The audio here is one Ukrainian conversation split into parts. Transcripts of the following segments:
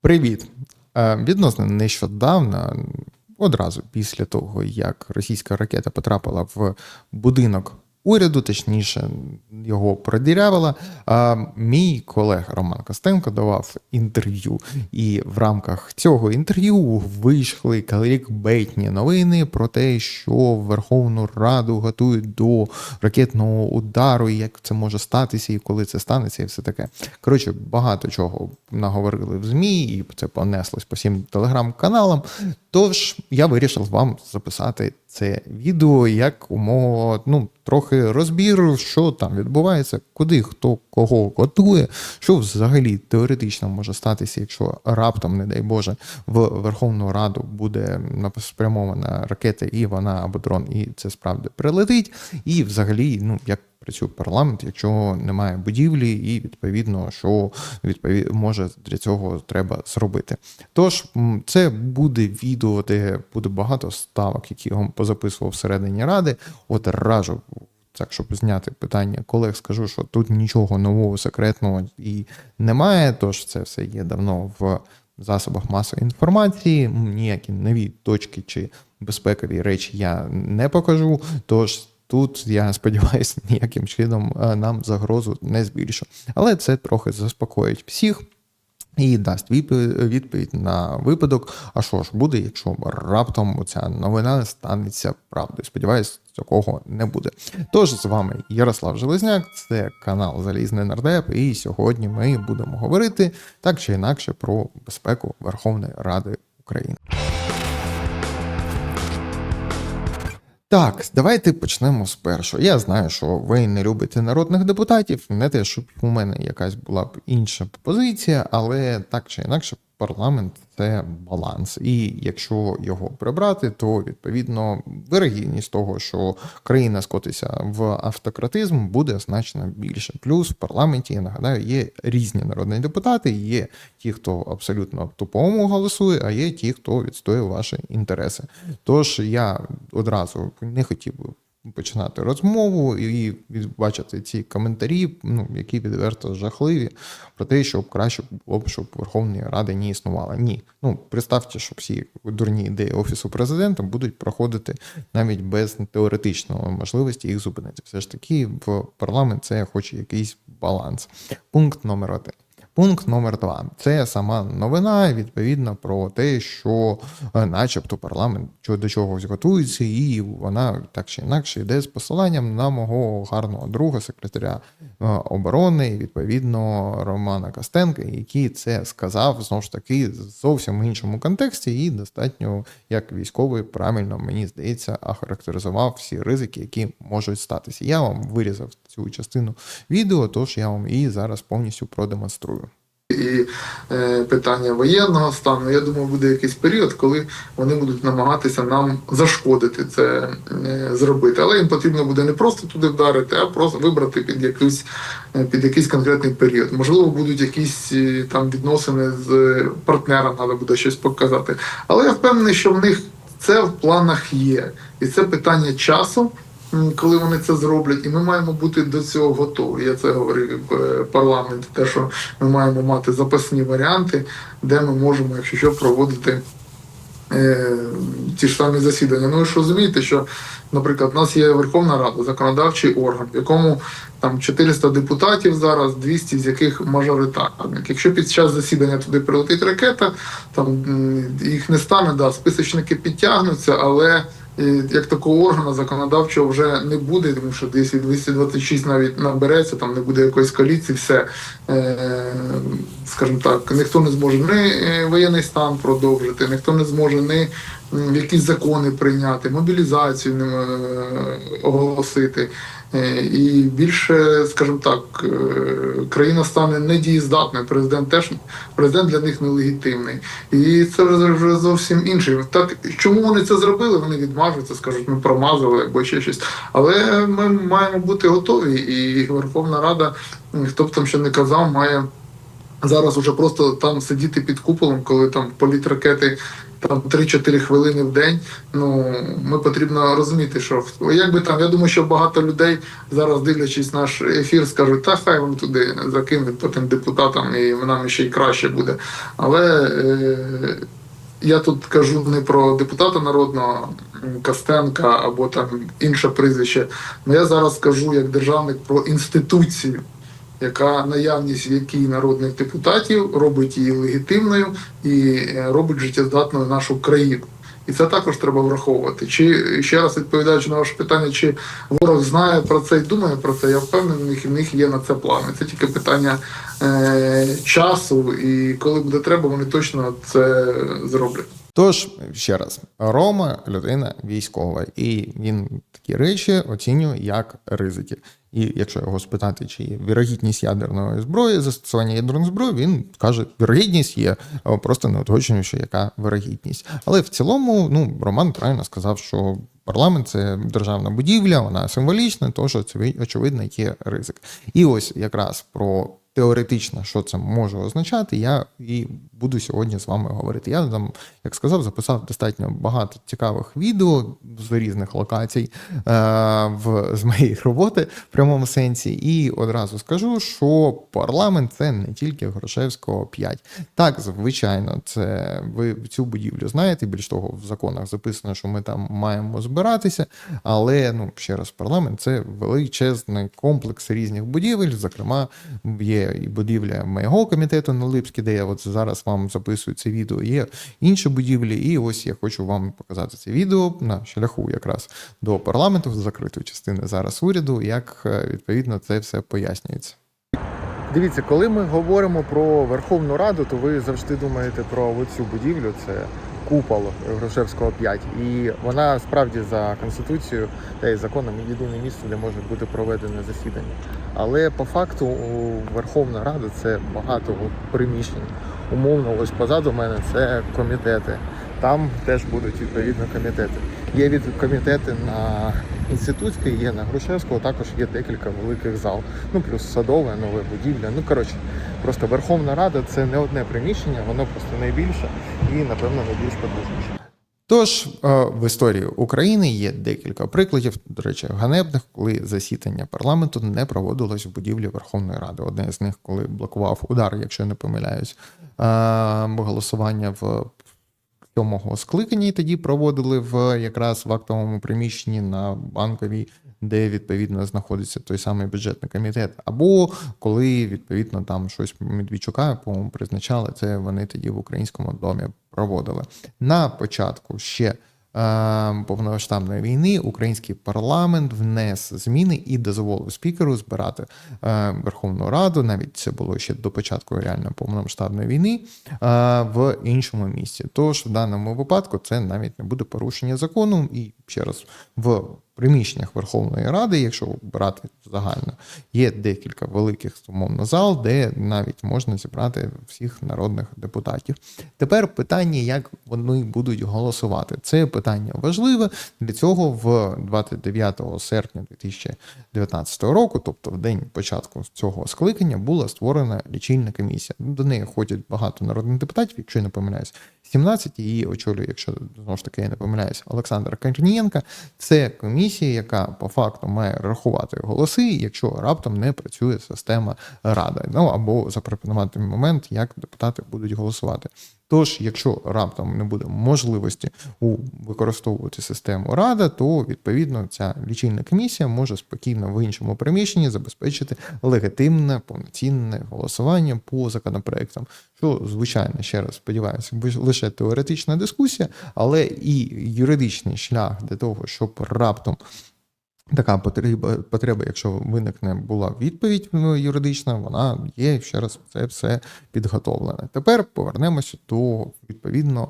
Привіт! Е, Відносно нещодавно, одразу після того, як російська ракета потрапила в будинок уряду, точніше, його продірявила, мій колега Роман Костенко давав інтерв'ю. І в рамках цього інтерв'ю вийшли клікбейтні новини про те, що Верховну Раду готують до ракетного удару, і як це може статися, і коли це станеться, і все таке. Коротше, багато чого наговорили в ЗМІ, і це понеслось по всім телеграм-каналам. Тож я вирішив вам записати це відео як умова, ну, трохи розбір, що там відбувається, куди хто кого готує, що взагалі теоретично може статися, якщо раптом, не дай Боже, в Верховну Раду буде спрямована ракета, і вона або дрон, і це справді прилетить. І взагалі, ну як працює парламент, якщо немає будівлі, і відповідно, що відповід... може для цього треба зробити. Тож це буде відео, де буде багато ставок, які я позаписував всередині ради. От раджу. Так, щоб зняти питання колег, скажу, що тут нічого нового секретного і немає. Тож це все є давно в засобах масової інформації. Ніякі нові точки чи безпекові речі я не покажу. Тож Тут я сподіваюся, ніяким чином е, нам загрозу не збільшу. Але це трохи заспокоїть всіх. І дасть відповідь на випадок, а що ж буде, якщо раптом ця новина станеться правдою. Сподіваюсь, такого не буде. Тож з вами Ярослав Железняк, це канал Залізний Нардеп, і сьогодні ми будемо говорити так чи інакше про безпеку Верховної Ради України. Так, давайте почнемо з першого. Я знаю, що ви не любите народних депутатів, не те, щоб у мене якась була б інша позиція, але так чи інакше, парламент це баланс. І якщо його прибрати, то відповідно вирогідність того, що країна скотиться в автократизм, буде значно більше. Плюс в парламенті, я нагадаю, є різні народні депутати, є ті, хто абсолютно тупому голосує, а є ті, хто відстоює ваші інтереси. Тож я одразу не хотів би починати розмову і бачити ці коментарі, ну які відверто жахливі, про те, що краще було б, щоб Верховної Ради не існувало. Ні, ну представте, що всі дурні ідеї офісу президента будуть проходити навіть без теоретичної можливості їх зупинити. Все ж таки, в парламент це хоче якийсь баланс. Пункт номер один. Пункт номер два це сама новина, відповідно про те, що, е, начебто, парламент до чогось готується, і вона так чи інакше йде з посиланням на мого гарного друга, секретаря е, оборони, відповідно Романа Костенка, який це сказав знову ж таки зовсім іншому контексті, і достатньо як військовий правильно мені здається охарактеризував всі ризики, які можуть статися. Я вам вирізав цю частину відео, тож я вам її зараз повністю продемонструю і е, питання воєнного стану. Я думаю, буде якийсь період, коли вони будуть намагатися нам зашкодити це е, зробити. Але їм потрібно буде не просто туди вдарити, а просто вибрати під якийсь е, під якийсь конкретний період. Можливо, будуть якісь там відносини з партнером, треба буде щось показати. Але я впевнений, що в них це в планах є, і це питання часу коли вони це зроблять, і ми маємо бути до цього готові. Я це говорив е, парламенті, те, що ми маємо мати запасні варіанти, де ми можемо, якщо що, проводити е, ті ж самі засідання. Ну ви ж розумієте, що, наприклад, у нас є Верховна Рада, законодавчий орган, в якому там 400 депутатів зараз, 200 з яких мажоритарник. Якщо під час засідання туди прилетить ракета, там їх не стане, да, списочники підтягнуться, але як такого органу законодавчого вже не буде, тому що десь 226 навіть набереться, там не буде якоїсь коаліції, все е, скажімо так, ніхто не зможе ні воєнний стан продовжити, ніхто не зможе не якісь закони прийняти, мобілізацію е, оголосити. Е, і більше, скажімо так, е, країна стане недієздатною. Президент теж президент для них нелегітимний. І це вже зовсім інше. Так чому вони це зробили? Вони відмажуться, скажуть, ми промазали або ще щось. Але ми маємо бути готові, і Верховна Рада, хто б там ще не казав, має. Зараз уже просто там сидіти під куполом, коли там політ ракети там 3-4 хвилини в день. Ну ми потрібно розуміти, що як би там, я думаю, що багато людей зараз дивлячись наш ефір, скажуть, та хай вони туди закинуть по тим депутатам, і нам ще й краще буде. Але е, я тут кажу не про депутата народного Костенка або там інше прізвище. але я зараз кажу як державник про інституцію, яка наявність в якій народних депутатів робить її легітимною і е, робить життєздатною нашу країну. І це також треба враховувати. Чи ще раз відповідаючи на ваше питання, чи ворог знає про це і думає про це, я впевнений, в них, є на це плани. Це тільки питання е, часу, і коли буде треба, вони точно це зроблять. Тож, ще раз, Рома людина військова, і він такі речі оцінює як ризики. І якщо його спитати, чи є вірогідність ядерної зброї, застосування ядерної зброї, він каже, вірогідність є, просто не уточнює, що яка вірогідність. Але в цілому, ну, Роман правильно сказав, що парламент це державна будівля, вона символічна, тож очевидно є ризик. І ось якраз про теоретично, що це може означати, я і буду сьогодні з вами говорити. Я там, як сказав, записав достатньо багато цікавих відео з різних локацій е, в, з моєї роботи в прямому сенсі. І одразу скажу, що парламент це не тільки Грушевського 5. Так, звичайно, це ви цю будівлю знаєте. Більш того, в законах записано, що ми там маємо збиратися. Але ну ще раз, парламент це величезний комплекс різних будівель. Зокрема, є і будівля моєго комітету на Липській, де я от зараз вам записую це відео. Є інші будівлі, і ось я хочу вам показати це відео на шляху якраз до парламенту, закритої частини зараз уряду, як е, відповідно це все пояснюється. Дивіться, коли ми говоримо про Верховну Раду, то ви завжди думаєте про оцю будівлю. Це купол Грушевського 5. І вона справді за конституцією та й законом єдине місце, де може бути проведене засідання. Але по факту Верховна Рада це багато приміщень. Умовно, ось позаду мене це комітети. Там теж будуть відповідно комітети. Є від комітети на інститутській, є на Грушевського, також є декілька великих зал. Ну плюс садове, нове будівля. Ну коротше, просто Верховна Рада це не одне приміщення, воно просто найбільше і, напевно, найбільш потужніше. Тож е, в історії України є декілька прикладів, до речі, ганебних, коли засідання парламенту не проводилось в будівлі Верховної Ради. Одне з них, коли блокував удар, якщо не помиляюсь, е, голосування в сьомого скликання, і тоді проводили в якраз в актовому приміщенні на банковій, де відповідно знаходиться той самий бюджетний комітет. Або коли відповідно там щось Медведчука, по-моєму, призначали, це вони тоді в українському домі проводили. На початку ще. Е, Повномасштабної війни український парламент внес зміни і дозволив спікеру збирати е, Верховну Раду. Навіть це було ще до початку реально повномасштабної війни е, в іншому місці. Тож в даному випадку це навіть не буде порушення закону. І ще раз в приміщеннях Верховної Ради, якщо брати загально, є декілька великих умовно зал, де навіть можна зібрати всіх народних депутатів. Тепер питання, як вони будуть голосувати. Це питання важливе. Для цього в 29 серпня 2019 року, тобто в день початку цього скликання, була створена лічильна комісія. До неї ходять багато народних депутатів, якщо я не помиляюсь, 17 її очолює, якщо знову ж таки я не помиляюсь, Олександр Корнієнка. Це комісія, яка по факту має рахувати голоси, якщо раптом не працює система Рада. Ну або запропонувати момент, як депутати будуть голосувати. Тож, якщо раптом не буде можливості у використовувати систему Рада, то відповідно ця лічильна комісія може спокійно в іншому приміщенні забезпечити легітимне повноцінне голосування по законопроектам. Що, звичайно, ще раз сподіваюся, лише теоретична дискусія, але і юридичний шлях для того, щоб раптом така потреба, потреба, якщо виникне була відповідь ну, юридична, вона є ще раз це все підготовлене. Тепер повернемося до відповідно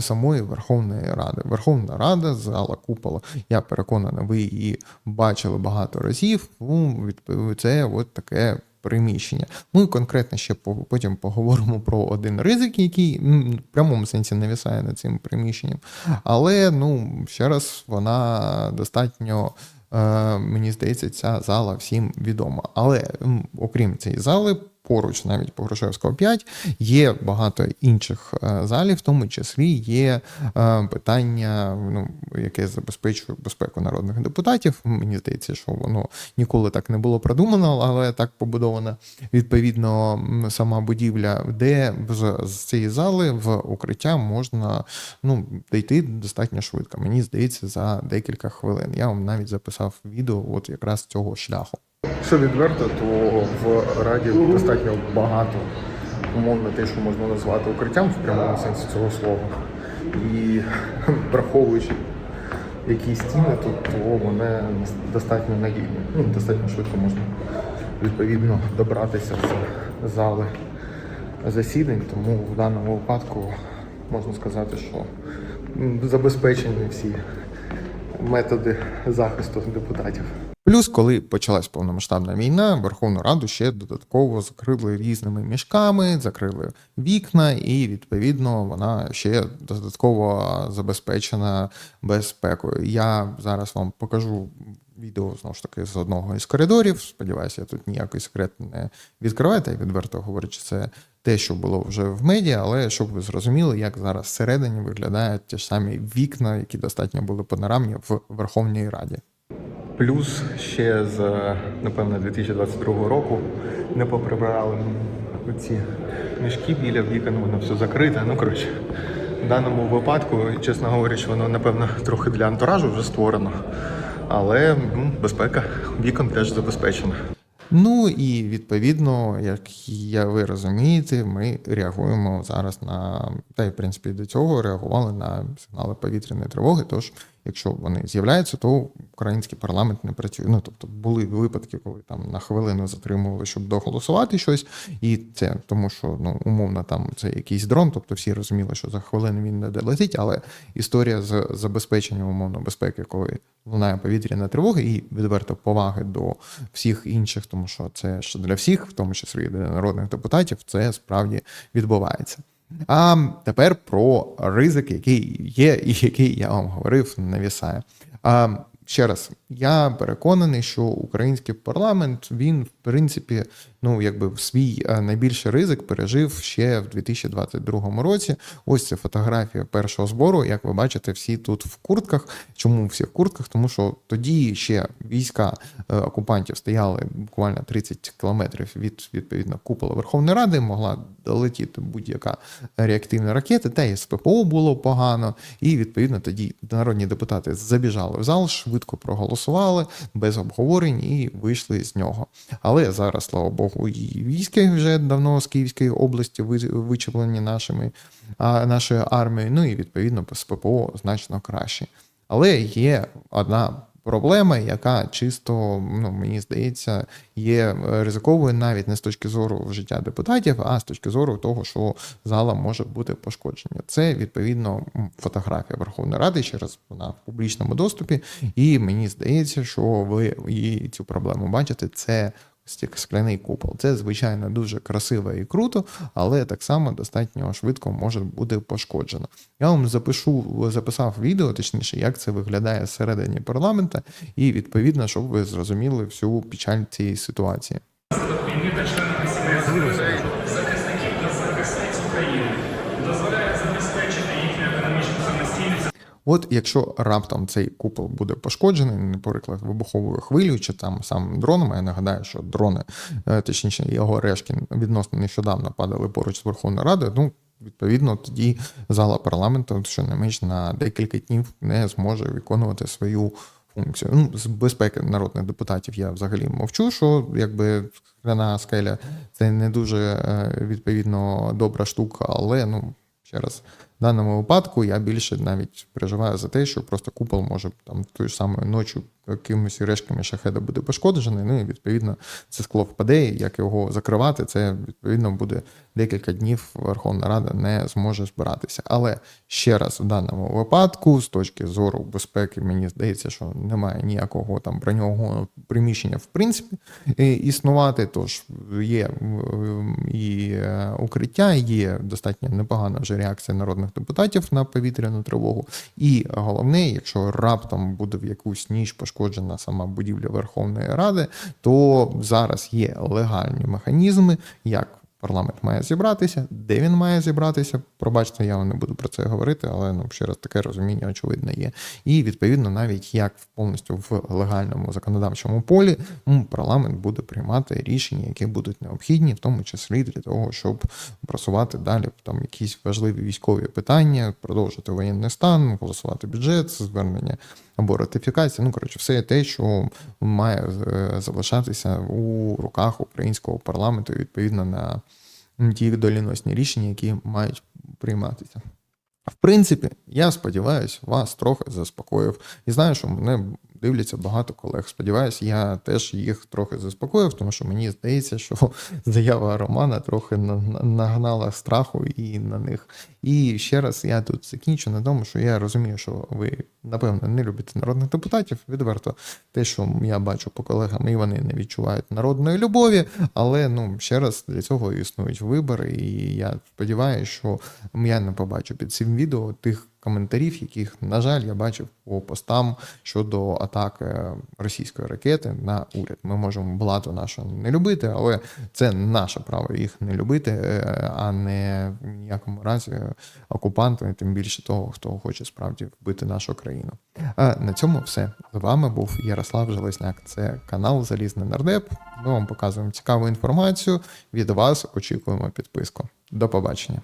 самої Верховної Ради. Верховна Рада, зала купола. Я переконаний, ви її бачили багато разів. Ну, це от таке. Приміщення. Ми конкретно ще потім поговоримо про один ризик, який в прямому сенсі навісає над цим приміщенням. Але ну ще раз вона достатньо. е, Мені здається, ця зала всім відома. Але окрім цієї зали, поруч, навіть Погрушевського 5, є багато інших е, залів, в тому числі є е, питання, ну, яке забезпечує безпеку народних депутатів. Мені здається, що воно ніколи так не було продумано, але так побудована відповідно сама будівля, де з цієї зали в укриття можна ну, дійти достатньо швидко. Мені здається, за декілька хвилин. Я вам навіть записав відео от якраз цього шляху. Що відверто, то в раді достатньо багато умовно те, що можна назвати укриттям в прямому сенсі цього слова. І враховуючи які стіни тут, то вони достатньо надійні. Ну, достатньо швидко можна відповідно добратися з зали засідань, тому в даному випадку можна сказати, що забезпечені всі методи захисту депутатів. Плюс, коли почалась повномасштабна війна, Верховну Раду ще додатково закрили різними мішками, закрили вікна, і відповідно вона ще додатково забезпечена безпекою. Я зараз вам покажу відео знову ж таки з одного із коридорів. Сподіваюся, я тут ніякий секрет не відкриваю, та й відверто говорячи, це те, що було вже в медіа, але щоб ви зрозуміли, як зараз всередині виглядають ті ж самі вікна, які достатньо були панорамні в Верховній Раді. Плюс ще з, напевно, 2022 року не поприбирали ці мішки біля вікон, воно все закрите. Ну, коротше, в даному випадку, чесно говорячи, воно, напевно, трохи для антуражу вже створено. Але ну, безпека вікон теж забезпечена. Ну і відповідно, як я ви розумієте, ми реагуємо зараз на та й в принципі до цього реагували на сигнали повітряної тривоги. Тож, якщо вони з'являються, то український парламент не працює. Ну тобто були випадки, коли там на хвилину затримували, щоб доголосувати щось, і це тому, що ну умовно там це якийсь дрон, тобто всі розуміли, що за хвилину він не долетить, але історія з забезпеченням умовно безпеки, коли лунає повітряна тривога, і відверто поваги до всіх інших, тому що це ж для всіх, в тому числі для народних депутатів, це справді відбувається. А тепер про ризик, який є, і який я вам говорив, навісає. А ще раз, я переконаний, що український парламент він, в принципі, ну якби свій е, найбільший ризик пережив ще в 2022 році. Ось це фотографія першого збору. Як ви бачите, всі тут в куртках. Чому всі в куртках? Тому що тоді ще війська е, окупантів стояли буквально 30 кілометрів від відповідно купола Верховної Ради, могла долетіти будь-яка реактивна ракета, та і з ППО було погано. І відповідно тоді народні депутати забіжали в зал, швидко проголосували без обговорень і вийшли з нього. Але зараз, слава Богу, і війська вже давно з Київської області ви- вичеплені нашими нашою армією. Ну і відповідно з ППО значно краще. Але є одна проблема, яка чисто, ну мені здається, є ризиковою навіть не з точки зору життя депутатів, а з точки зору того, що зала може бути пошкоджена. Це відповідно фотографія Верховної Ради, ще раз вона в публічному доступі, і мені здається, що ви і цю проблему бачите. Це скляний купол. Це, звичайно, дуже красиво і круто, але так само достатньо швидко може бути пошкоджено. Я вам запишу, записав відео, точніше, як це виглядає всередині парламента, і відповідно, щоб ви зрозуміли всю печаль цієї ситуації. От якщо раптом цей купол буде пошкоджений, наприклад, вибуховою хвилею чи там сам дроном, я нагадаю, що дрони, е, точніше, його решки відносно нещодавно падали поруч з Верховною Радою. Ну, відповідно, тоді зала парламенту щонайменш на декілька днів не зможе виконувати свою функцію. Ну, з безпеки народних депутатів я взагалі мовчу, що якби скляна скеля це не дуже е, відповідно добра штука, але ну. Ще раз, даному випадку я більше навіть переживаю за те, що просто купол може там тою ж самою ночі якимось решками шахеда буде пошкоджений. Ну і відповідно це скло впаде. і Як його закривати, це відповідно буде декілька днів Верховна Рада не зможе збиратися. Але ще раз, в даному випадку, з точки зору безпеки, мені здається, що немає ніякого там броньового приміщення в принципі е, існувати. Тож є і е, укриття, є достатньо непогана вже реакція народних народних депутатів на повітряну тривогу. І головне, якщо раптом буде в якусь ніч пошкоджена сама будівля Верховної Ради, то зараз є легальні механізми, як парламент має зібратися, де він має зібратися. Пробачте, я не буду про це говорити, але ну ще раз таке розуміння очевидно є. І відповідно, навіть як повністю в легальному законодавчому полі парламент буде приймати рішення, які будуть необхідні, в тому числі для того, щоб просувати далі там якісь важливі військові питання, продовжити воєнний стан, голосувати бюджет, звернення або ратифікація. Ну коротше, все те, що має е, залишатися у руках українського парламенту, відповідно на ті доліносні рішення, які мають прийматися. В принципі, я сподіваюся, вас трохи заспокоїв. І знаю, що мене дивляться багато колег. Сподіваюсь, я теж їх трохи заспокоїв, тому що мені здається, що заява Романа трохи на- на- нагнала страху і на них. І ще раз я тут закінчу на тому, що я розумію, що ви напевно не любите народних депутатів. Відверто те, що я бачу по колегам, і вони не відчувають народної любові. Але ну ще раз для цього існують вибори, і я сподіваюся, що я не побачу під цим відео тих коментарів, яких, на жаль, я бачив по постам щодо атаки російської ракети на уряд. Ми можемо владу нашу не любити, але це наше право їх не любити, е, а не в ніякому разі окупантами, тим більше того, хто хоче справді вбити нашу країну. А на цьому все. З вами був Ярослав Железняк. Це канал Залізний Нардеп. Ми вам показуємо цікаву інформацію. Від вас очікуємо підписку. До побачення.